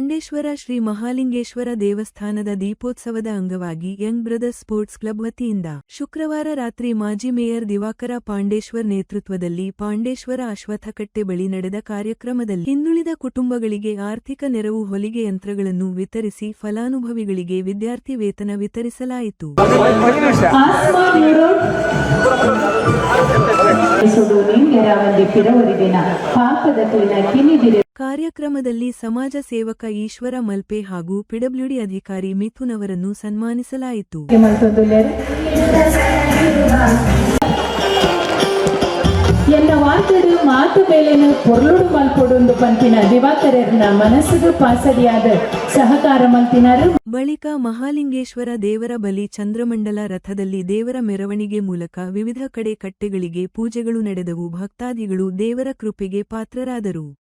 ಪಾಂಡೇಶ್ವರ ಶ್ರೀ ಮಹಾಲಿಂಗೇಶ್ವರ ದೇವಸ್ಥಾನದ ದೀಪೋತ್ಸವದ ಅಂಗವಾಗಿ Young brothers sports club ವತಿಯಿಂದ ಶುಕ್ರವಾರ ರಾತ್ರಿ ಮಾಜಿ ಮೇಯರ್ ದಿವಾಕರ ಪಾಂಡೇಶ್ವರ್ ನೇತೃತ್ವದಲ್ಲಿ ಪಾಂಡೇಶ್ವರ ಅಶ್ವಥಕಟ್ಟೆ ಬಳಿ ನಡೆದ ಕಾರ್ಯಕ್ರಮದಲ್ಲಿ ಹಿಂದುಳಿದ ಕುಟುಂಬಗಳಿಗೆ ಆರ್ಥಿಕ ನೆರವು ಹೊಲಿಗೆ ಯಂತ್ರಗಳನ್ನು ವಿತರಿಸಿ ಫಲಾನುಭವಿಗಳಿಗೆ ವಿದ್ಯಾರ್ಥಿ ವೇತನ ವಿತರಿಸಲಾಯಿತು. ಕಾರ್ಯಕ್ರಮದಲ್ಲಿ ಸಮಾಜ ಸೇವಕ ಈಶ್ವರ ಮಲ್ಪೆ ಹಾಗೂ ಪಿಡಬ್ಲ್ಯೂಡಿ ಅಧಿಕಾರಿ ಮಿಥುನ್ ಅವರನ್ನು ಸನ್ಮಾನಿಸಲಾಯಿತು. ಎಲ್ಲ ಎನ್ನ ವಾತಡು ಮಾತು ಮೇಲೆನು ಪೊರ್ಲುಡು ಮಲ್ಪೊಡುಂದು ಪಂಪಿನ ದಿವಾಕರರ್ನ ಮನಸ್ಸಿಗೆ ಪಾಸಡಿಯಾದ ಸಹಕಾರ ಮಲ್ತಿನರು ಬಳಿಕ ಮಹಾಲಿಂಗೇಶ್ವರ ದೇವರ ಬಲಿ ಚಂದ್ರಮಂಡಲ ರಥದಲ್ಲಿ ದೇವರ ಮೆರವಣಿಗೆ ಮೂಲಕ ವಿವಿಧ ಕಡೆ ಕಟ್ಟೆಗಳಿಗೆ ಪೂಜೆಗಳು ನಡೆದವು. ಭಕ್ತಾದಿಗಳು ದೇವರ ಕೃಪೆಗೆ ಪಾತ್ರರಾದರು.